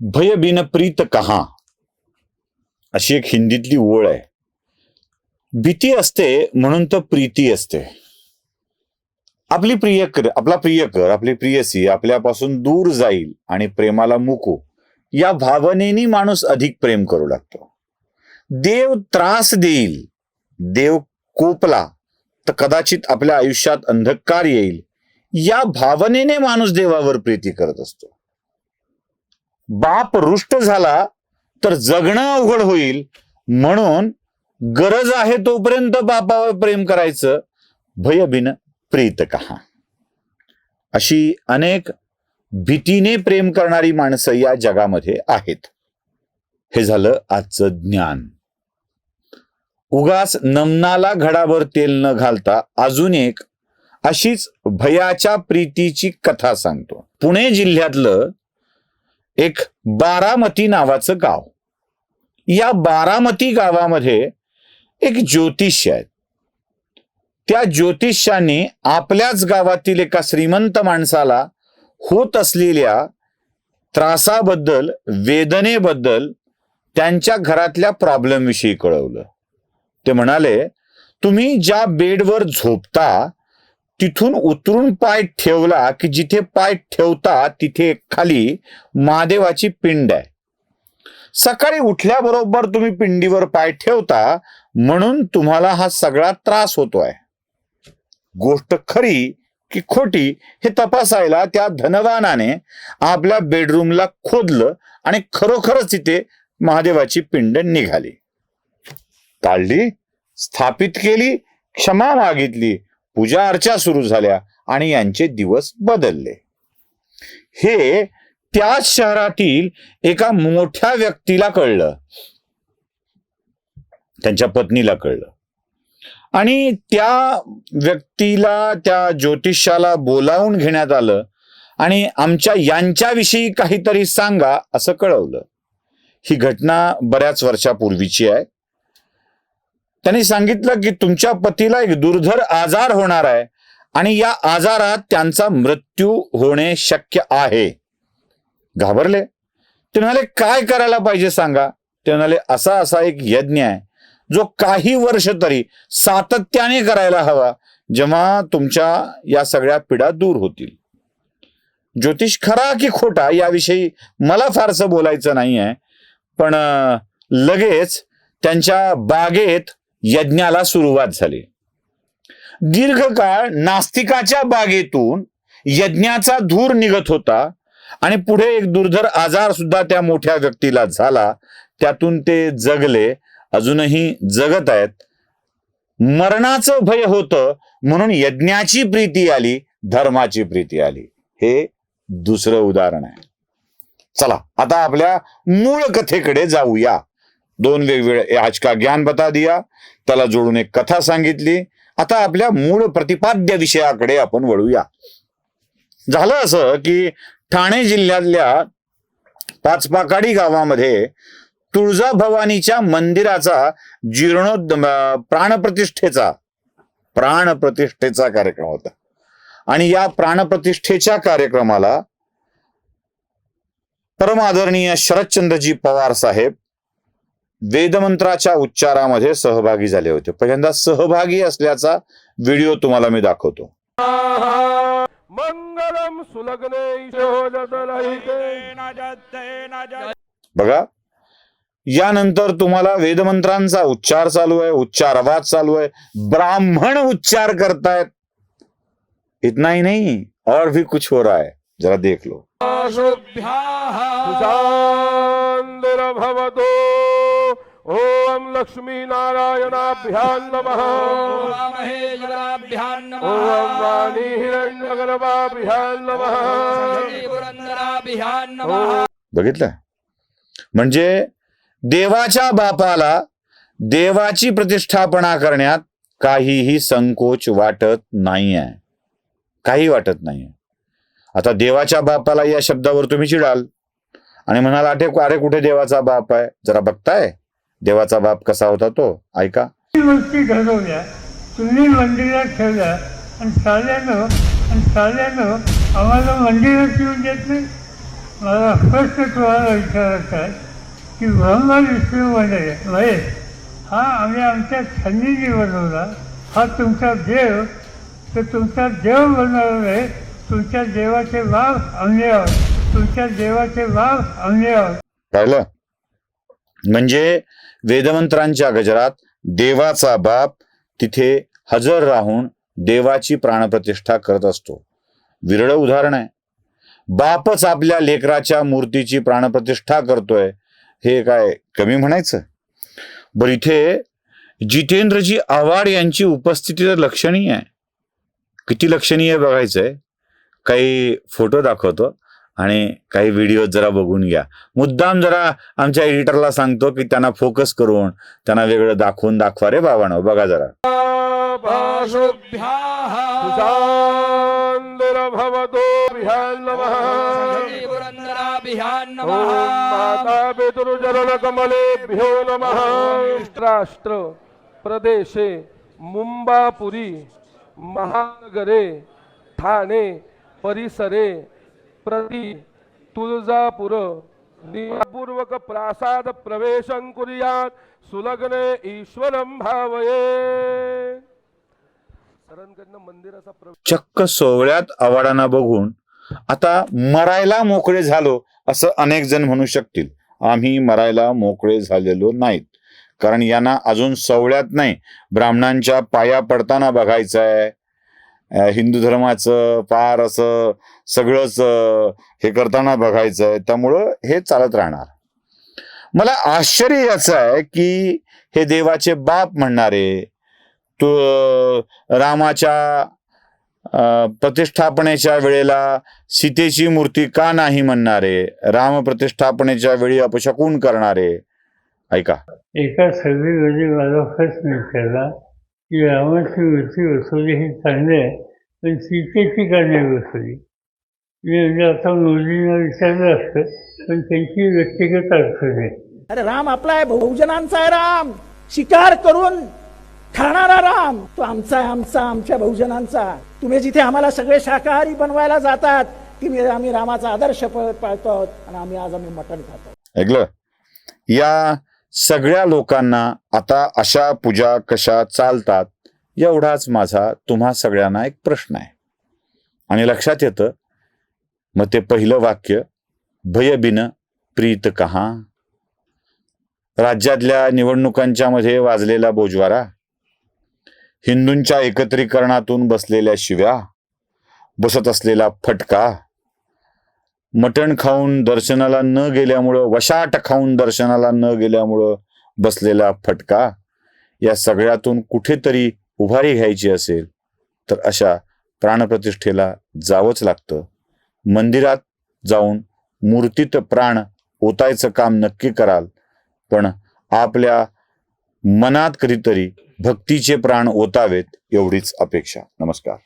भय बिन प्रीत कहा. अशी एक हिंदीतली ओळ आहे. भीती असते म्हणून तर प्रीती असते. आपली प्रियकर आपला प्रियकर आपली प्रियसी आपल्यापासून दूर जाईल आणि प्रेमाला मुकू या भावनेनी माणूस अधिक प्रेम करू लागतो. देव त्रास देईल देव कोपला तर कदाचित आपल्या आयुष्यात अंधकार येईल. या भावनेने माणूस देवावर प्रीती करत असतो. बाप रुष्ट झाला तर जगणं अवघड होईल. म्हणून गरज आहे तोपर्यंत बापावर प्रेम करायचं. भयभीन प्रीत कहा. अशी अनेक भीतीने प्रेम करणारी माणसं या जगामध्ये आहेत. हे झालं आजचं ज्ञान. उगास नमनाला घडाभर तेल न घालता अजून एक अशीच भयाच्या प्रीतीची कथा सांगतो. पुणे जिल्ह्यातलं एक बारामती नावाचं गाव. या बारामती गावामध्ये एक ज्योतिष्य आहेत. त्या ज्योतिष्याने आपल्याच गावातील एका श्रीमंत माणसाला होत असलेल्या त्रासाबद्दल वेदनेबद्दल त्यांच्या घरातल्या प्रॉब्लेम विषयी कळवलं. ते म्हणाले तुम्ही ज्या बेडवर झोपता तिथून उतरून पाय ठेवला की जिथे पाय ठेवता तिथे खाली महादेवाची पिंड आहे. सकाळी उठल्याबरोबर तुम्ही पिंडीवर पाय ठेवता म्हणून तुम्हाला हा सगळा त्रास होतोय. गोष्ट खरी की खोटी हे तपासायला त्या धनवानाने आपल्या बेडरूमला खोदलं आणि खरोखरच तिथे महादेवाची पिंड निघाली. काढली स्थापित केली क्षमा मागितली पूजा अर्चा सुरू झाल्या आणि यांचे दिवस बदलले. हे त्याच शहरातील एका मोठ्या व्यक्तीला कळलं. त्यांच्या पत्नीला कळलं. आणि त्या व्यक्तीला त्या ज्योतिषाला बोलावून घेण्यात आलं आणि आमच्या यांच्याविषयी काहीतरी सांगा असं कळवलं. ही घटना बऱ्याच वर्षापूर्वीची आहे. त्यांनी सांगितलं की तुमच्या पतीला एक दुर्धर आजार होणार आहे आणि या आजारात त्यांचा मृत्यू होणे शक्य आहे. घाबरले. ते म्हणाले काय करायला पाहिजे सांगा? ते म्हणाले असा असा एक यज्ञ आहे जो काही वर्ष तरी सातत्याने करायला हवा जेव्हा तुमच्या या सगळ्या पिढ्या दूर होतील. ज्योतिष खरा की खोटा याविषयी मला फारसं बोलायचं नाही आहे पण लगेच त्यांच्या बागेत यज्ञाला सुरुवात झाली. दीर्घकाळ नास्तिकाच्या बागेतून यज्ञाचा धूर निघत होता आणि पुढे एक दुर्धर आजार सुद्धा त्या मोठ्या व्यक्तीला झाला. त्यातून ते जगले. अजूनही जगत आहेत. मरणाचं भय होतं म्हणून यज्ञाची प्रीती आली धर्माची प्रीती आली. हे दुसरं उदाहरण आहे. चला आता आपल्या मूळ कथेकडे जाऊया. दोन वेगवेगळ्या आज का ज्ञान बता दिया त्याला जोडून एक कथा सांगितली. आता आपल्या मूळ प्रतिपाद्य विषयाकडे आपण वळूया. झालं असं की ठाणे जिल्ह्यातल्या पाचपाकाडी गावामध्ये तुळजा भवानीच्या मंदिराचा जीर्णोद प्राणप्रतिष्ठेचा प्राणप्रतिष्ठेचा कार्यक्रम होता. आणि या प्राणप्रतिष्ठेच्या कार्यक्रमाला परमादरणीय शरदचंद्रजी पवार साहेब वेदमंत्राच्या उच्चारामध्ये सहभागी झाले होते. पहिल्यांदा सहभागी असल्याचा व्हिडिओ तुम्हाला मी दाखवतो. मंगलम सुलग्ने बघा यानंतर तुम्हाला वेदमंत्रांचा उच्चार चालू आहे उच्चार आवाज चालू आहे. ब्राह्मण उच्चार करतायत. इतना ही नहीं और भी कुछ हो रहा है. जरा देख लो. भवतो ओम लक्ष्मी नारायणाभ्यां नमः। ओम वाणी हिरण्यगर्भाभ्यां नमः। बघितलं? म्हणजे देवाच्या बापाला देवाची प्रतिष्ठापना करण्यात काहीही संकोच वाटत नाही आहे काही वाटत नाही आता देवाच्या बापाला या शब्दावर तुम्ही चिडाल आणि म्हणाल अटे अरे कुठे देवाचा बाप आहे? जरा बघताय? देवाचा बाप कसा होता तो? ऐका. गोष्टी घडवल्या. तुम्ही मंदिरात ठेवल्या. आणि साल्यानं आणि साल्यानं आम्हाला मंदिरात येऊन देत नाही. मला प्रश्न तुम्हाला विचारायचा आहे की ब्रह्मा विष्णू मंदिर महेश हा आम्ही आमच्या छंदीने बनवला. हा तुमचा देव तर तुमचा देव बनवला आहे. तुमच्या देवाचे भाव आम्ही आहोत. तुमच्या देवाचे भाव आम्ही आहोत. पाहिलं म्हणजे वेदमंत्रांच्या गजरात देवाचा बाप तिथे हजर राहून देवाची प्राणप्रतिष्ठा करत असतो. विरळ उदाहरण आहे. बापच आपल्या लेकराच्या मूर्तीची प्राणप्रतिष्ठा करतोय हे काय कमी म्हणायचं? बरं इथे जितेंद्रजी आव्हाड यांची उपस्थिती तर लक्षणीय आहे. किती लक्षणीय आहे बघायचंय. काही फोटो दाखवतो. आणि काही व्हिडिओ जरा बघून घ्या. मुद्दाम जरा आमच्या एडिटरला सांगतो की त्यांना फोकस करून त्यांना वेगळं दाखवून दाखवा रे बाबांनो बघा जरा. भवतो नमः राष्ट्र प्रदेशे मुंबापुरी महानगरे ठाणे परिसरे प्रति तुळजापुर नियमपूर्वक प्रासाद प्रवेशं कुर्यात सुलग्ने ईश्वरं भावये। चक्क सोहळ्यात आवाडांना बघून आता मरायला मोकळे झालो असं अनेक जण म्हणू शकतील. आम्ही मरायला मोकळे झालेलो नाहीत. कारण यांना अजून सोहळ्यात नाही ब्राह्मणांच्या पाया पडताना बघायचं आहे हिंदू धर्माचं पार असं सगळंच हे करताना बघायचं आहे त्यामुळं हे चालत राहणार. मला आश्चर्य याचं आहे की हे देवाचे बाप म्हणणारे तो रामाच्या प्रतिष्ठापनेच्या वेळेला सीतेची मूर्ती का नाही म्हणणारे राम प्रतिष्ठापनेच्या वेळी अपशकून करणारे. ऐका. एका सगळी माझा प्रश्न विचारला की रामाची मूर्ती बसवली ही चांगली आहे पण सीतेची का? नाही बसवली मी म्हणजे आता मोदींना विचारलं असतं पण त्यांची व्यक्तिगत अडचण आहे. अरे राम आपला आहे बहुजनांचा आहे राम. शिकार करून खाणारा राम. तो आमचा आहे आमचा आमच्या बहुजनांचा. तुम्ही जिथे आम्हाला सगळे शाकाहारी बनवायला जातात की आम्ही रामाचा आदर्श पाळतो आहोत आणि आम्ही आज आम्ही मटण खातो. ऐकलं? या सगळ्या लोकांना आता अशा पूजा कशा चालतात एवढाच माझा तुम्हा सगळ्यांना एक प्रश्न आहे. आणि लक्षात येतं मग ते पहिलं वाक्य भयबिन प्रीत कहा. राज्यातल्या निवडणुकांच्या मध्ये वाजलेला बोजवारा हिंदूंच्या एकत्रीकरणातून बसलेल्या शिव्या बसत असलेला फटका मटण खाऊन दर्शनाला न गेल्यामुळं वशाट खाऊन दर्शनाला न गेल्यामुळं बसलेला फटका या सगळ्यातून कुठेतरी उभारी घ्यायची असेल तर अशा प्राणप्रतिष्ठेला जावंच लागतं. मंदिरात जाऊन मूर्तीत प्राण ओतायचं काम नक्की कराल पण आपल्या मनात कधीतरी भक्तीचे प्राण ओतावेत एवढीच अपेक्षा. नमस्कार.